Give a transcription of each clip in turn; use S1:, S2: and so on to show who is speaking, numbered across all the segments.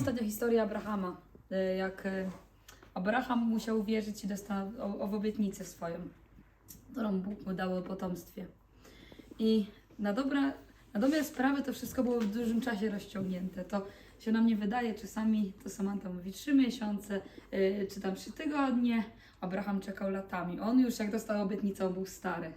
S1: Ostatnia historia Abrahama, e, jak e, Abraham musiał wierzyć i dostał w obietnicę swoją, którą Bóg mu dał o potomstwie. I na dobre, na dobre sprawy to wszystko było w dużym czasie rozciągnięte. To się nam nie wydaje, czasami to Samantha mówi trzy miesiące, e, czy tam trzy tygodnie. Abraham czekał latami. On już jak dostał obietnicę, on był stary.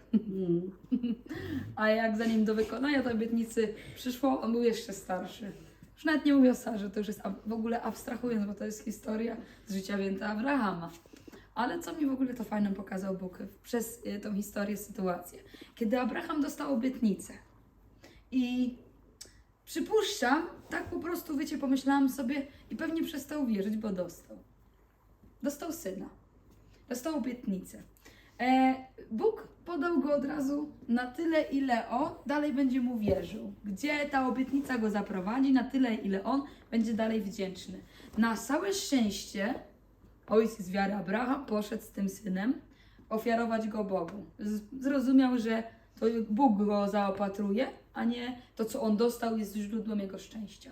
S1: A jak zanim do wykonania tej obietnicy przyszło, on był jeszcze starszy. Już nawet nie mówię o Sarze, to już jest w ogóle abstrahując, bo to jest historia z życia święta Abrahama. Ale co mi w ogóle to fajną pokazał Bóg przez y, tą historię, sytuację. Kiedy Abraham dostał obietnicę i przypuszczam, tak po prostu, wiecie, pomyślałam sobie i pewnie przestał wierzyć, bo dostał. Dostał syna. Dostał obietnicę. E, Bóg podał go od razu na tyle, ile on dalej będzie mu wierzył. Gdzie ta obietnica go zaprowadzi, na tyle, ile on będzie dalej wdzięczny. Na całe szczęście ojciec wiary Abraham poszedł z tym synem ofiarować go Bogu. Z- Zrozumiał, że to Bóg go zaopatruje, a nie to, co on dostał, jest źródłem jego szczęścia.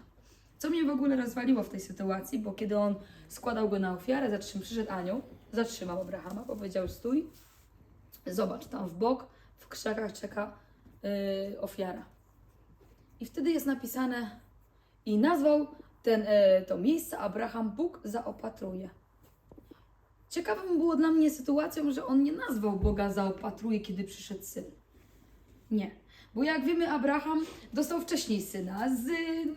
S1: Co mnie w ogóle rozwaliło w tej sytuacji, bo kiedy on składał go na ofiarę, zatrzym, przyszedł anioł, zatrzymał Abrahama, powiedział stój, zobacz, tam w bok, w krzakach czeka y, ofiara. I wtedy jest napisane i nazwał ten, y, to miejsce Abraham Bóg zaopatruje. Ciekawą było dla mnie sytuacją, że on nie nazwał Boga zaopatruje, kiedy przyszedł syn. Nie. Bo jak wiemy, Abraham dostał wcześniej syna z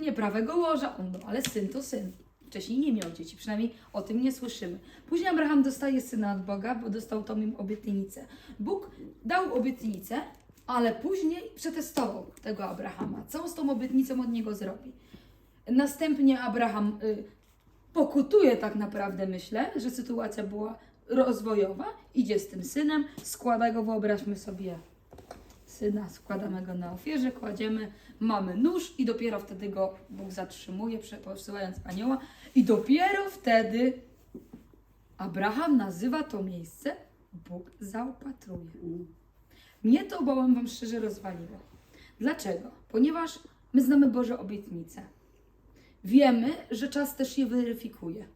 S1: nieprawego łoża. On, no, ale syn to syn. Wcześniej nie miał dzieci, przynajmniej o tym nie słyszymy. Później Abraham dostaje syna od Boga, bo dostał tą im obietnicę. Bóg dał obietnicę, ale później przetestował tego Abrahama. Co z tą obietnicą od niego zrobi? Następnie Abraham y, pokutuje tak naprawdę, myślę, że sytuacja była rozwojowa. Idzie z tym synem, składa go, wyobraźmy sobie, syna, składamy go na ofierze, kładziemy, mamy nóż i dopiero wtedy go Bóg zatrzymuje, posyłając anioła i dopiero wtedy Abraham nazywa to miejsce Bóg zaopatruje. Mnie to, bowiem Wam szczerze, rozwaliło. Dlaczego? Ponieważ my znamy Boże obietnice. Wiemy, że czas też je weryfikuje.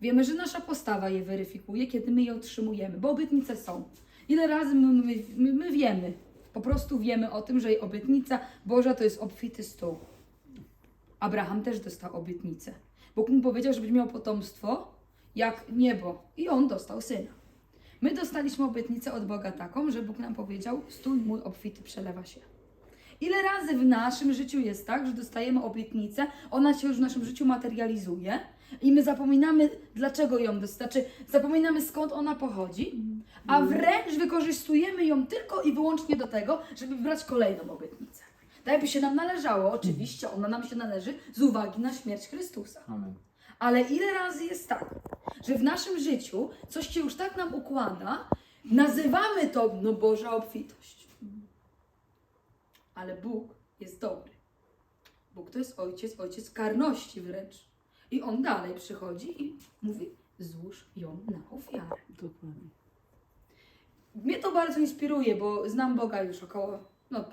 S1: Wiemy, że nasza postawa je weryfikuje, kiedy my je otrzymujemy, bo obietnice są. Ile razy my, my, my wiemy, po prostu wiemy o tym, że obietnica Boża to jest obfity stół. Abraham też dostał obietnicę. Bóg mu powiedział, że będzie miał potomstwo jak niebo i on dostał syna. My dostaliśmy obietnicę od Boga taką, że Bóg nam powiedział: Stój mój obfity przelewa się. Ile razy w naszym życiu jest tak, że dostajemy obietnicę, ona się już w naszym życiu materializuje i my zapominamy, dlaczego ją dostać, znaczy zapominamy skąd ona pochodzi, a wręcz wykorzystujemy ją tylko i wyłącznie do tego, żeby wybrać kolejną obietnicę. Tak jakby się nam należało, oczywiście ona nam się należy z uwagi na śmierć Chrystusa.
S2: Amen.
S1: Ale ile razy jest tak, że w naszym życiu coś się już tak nam układa, nazywamy to, no Boża obfitość. Ale Bóg jest dobry. Bóg to jest ojciec, ojciec karności wręcz. I on dalej przychodzi i mówi: złóż ją na ofiarę.
S2: Dokładnie.
S1: Mnie to bardzo inspiruje, bo znam Boga już około, no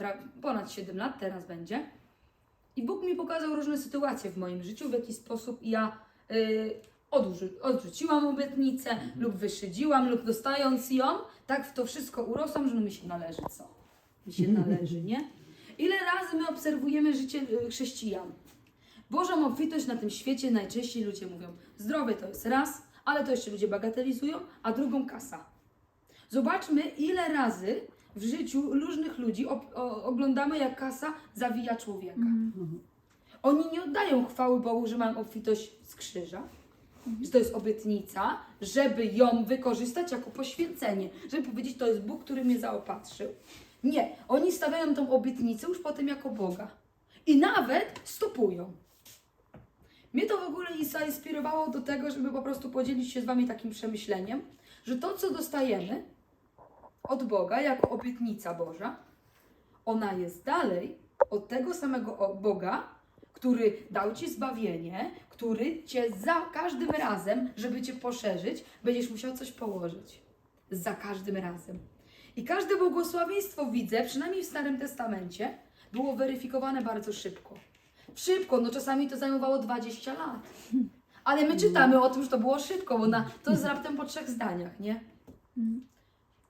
S1: ponad 7 lat teraz będzie. I Bóg mi pokazał różne sytuacje w moim życiu, w jaki sposób ja y, odrzu- odrzuciłam obietnicę lub wyszydziłam, lub dostając ją, tak w to wszystko urosłam, że no mi się należy co? Mi się należy, nie? Ile razy my obserwujemy życie y, chrześcijan? Bożą obfitość na tym świecie najczęściej ludzie mówią, zdrowie to jest raz, ale to jeszcze ludzie bagatelizują, a drugą kasa. Zobaczmy, ile razy w życiu różnych ludzi oglądamy, jak kasa zawija człowieka. Oni nie oddają chwały Bogu, że mają obfitość z krzyża, że to jest obietnica, żeby ją wykorzystać jako poświęcenie, żeby powiedzieć, to jest Bóg, który mnie zaopatrzył. Nie, oni stawiają tą obietnicę już potem jako Boga. I nawet stopują. Mnie to w ogóle zainspirowało do tego, żeby po prostu podzielić się z Wami takim przemyśleniem, że to, co dostajemy od Boga jako obietnica Boża, ona jest dalej od tego samego Boga, który dał Ci zbawienie, który Cię za każdym razem, żeby Cię poszerzyć, będziesz musiał coś położyć. Za każdym razem. I każde błogosławieństwo widzę, przynajmniej w Starym Testamencie, było weryfikowane bardzo szybko. szybko, no czasami to zajmowało 20 lat. Ale my czytamy o tym, że to było szybko, bo na, to jest raptem po trzech zdaniach, nie?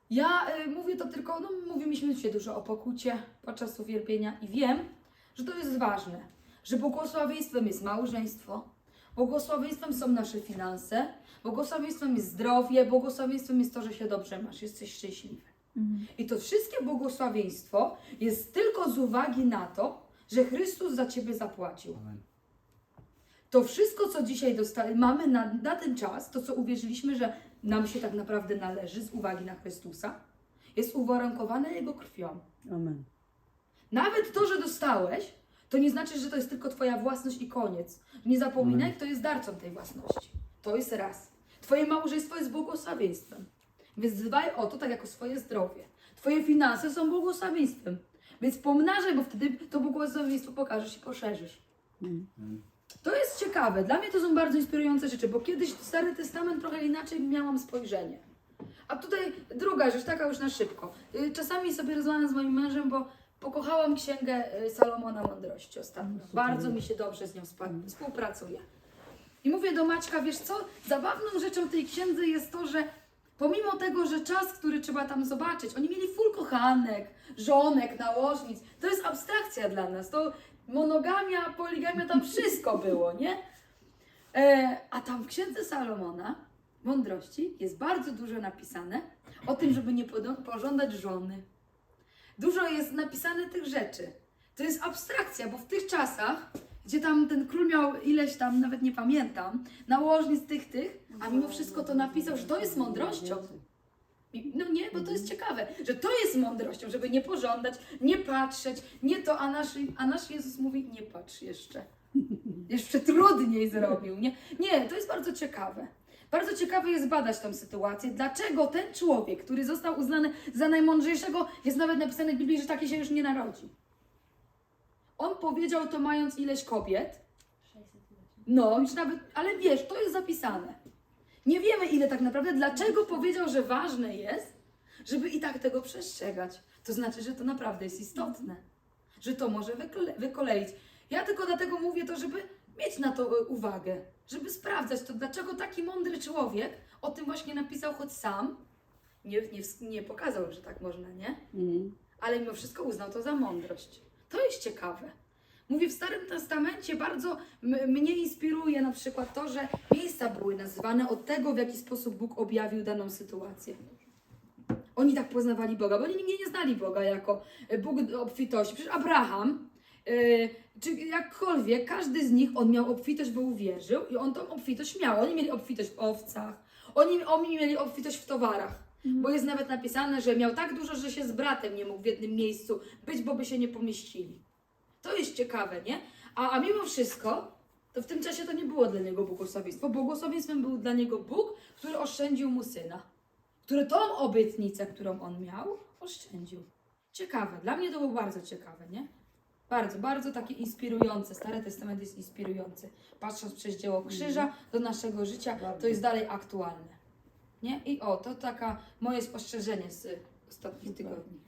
S1: Ja y, mówię to tylko, no mówiliśmy dzisiaj dużo o pokucie podczas uwielbienia i wiem, że to jest ważne, że błogosławieństwem jest małżeństwo, błogosławieństwem są nasze finanse, błogosławieństwem jest zdrowie, błogosławieństwem jest to, że się dobrze masz, jesteś szczęśliwy. I to wszystkie błogosławieństwo jest tylko z uwagi na to, że Chrystus za Ciebie zapłacił.
S2: Amen.
S1: To wszystko, co dzisiaj dostali, mamy na, na ten czas, to co uwierzyliśmy, że nam się tak naprawdę należy z uwagi na Chrystusa, jest uwarunkowane Jego krwią.
S3: Amen.
S1: Nawet to, że dostałeś, to nie znaczy, że to jest tylko Twoja własność i koniec. Nie zapominaj, kto jest darcą tej własności. To jest raz. Twoje małżeństwo jest błogosławieństwem. Więc dbaj o to, tak jak o swoje zdrowie. Twoje finanse są błogosławieństwem. Więc pomnażaj, bo wtedy to błogosławieństwo pokażesz i poszerzysz.
S3: Mm.
S1: To jest ciekawe. Dla mnie to są bardzo inspirujące rzeczy, bo kiedyś Stary Testament trochę inaczej miałam spojrzenie. A tutaj druga rzecz, taka już na szybko. Y, Czasami sobie rozmawiam z moim mężem, bo pokochałam księgę y, Salomona Mądrości ostatnio. Bardzo mi się dobrze z nią spa- współpracuje. I mówię do Maćka, wiesz co, zabawną rzeczą tej księdze jest to, że pomimo tego, że czas, który trzeba tam zobaczyć, oni mieli full kochanek, żonek, nałożnic, to jest abstrakcja dla nas. To monogamia, poligamia, tam wszystko było, nie? E, a tam w księdze Salomona, mądrości, jest bardzo dużo napisane o tym, żeby nie pożądać żony. Dużo jest napisane tych rzeczy. To jest abstrakcja, bo w tych czasach, gdzie tam ten król miał ileś tam, nawet nie pamiętam, nałożnic tych, tych, a mimo wszystko to napisał, że to jest mądrością. No nie, bo to jest ciekawe, że to jest mądrością, żeby nie pożądać, nie patrzeć, nie to, a nasz, a nasz Jezus mówi, nie patrz jeszcze. Jeszcze trudniej zrobił, nie? Nie, to jest bardzo ciekawe. Bardzo ciekawe jest badać tę sytuację. Dlaczego ten człowiek, który został uznany za najmądrzejszego, jest nawet napisane w Biblii, że taki się już nie narodzi. On powiedział to mając ileś kobiet. No, już nawet, ale wiesz, to jest zapisane. Nie wiemy ile tak naprawdę, dlaczego powiedział, że ważne jest, żeby i tak tego przestrzegać. To znaczy, że to naprawdę jest istotne. Że to może wykole- wykoleić. Ja tylko dlatego mówię to, żeby mieć na to e, uwagę, żeby sprawdzać to, dlaczego taki mądry człowiek o tym właśnie napisał, choć sam nie, nie, nie pokazał, że tak można, nie?
S3: Mm.
S1: ale mimo wszystko uznał to za mądrość. To jest ciekawe. Mówię, w Starym Testamencie bardzo mnie inspiruje na przykład to, że miejsca były nazywane od tego, w jaki sposób Bóg objawił daną sytuację. Oni tak poznawali Boga, bo oni nigdy nie znali Boga jako e, Bóg obfitości. Przecież Abraham, e, czy jakkolwiek, każdy z nich, on miał obfitość, bo uwierzył i on tą obfitość miał. Oni mieli obfitość w owcach, oni, oni mieli obfitość w towarach. Bo jest nawet napisane, że miał tak dużo, że się z bratem nie mógł w jednym miejscu być, bo by się nie pomieścili. To jest ciekawe, nie? A, a mimo wszystko, to w tym czasie to nie było dla niego błogosławieństwo. Błogosławieństwem był dla niego Bóg, który oszczędził mu syna. Który tą obietnicę, którą on miał, oszczędził. Ciekawe. Dla mnie to było bardzo ciekawe, nie? Bardzo, bardzo takie inspirujące. Stary Testament jest inspirujący. Patrząc przez dzieło krzyża do naszego życia, to jest dalej aktualne. Nie? I o, to taka moje spostrzeżenie z ostatnich tygodni.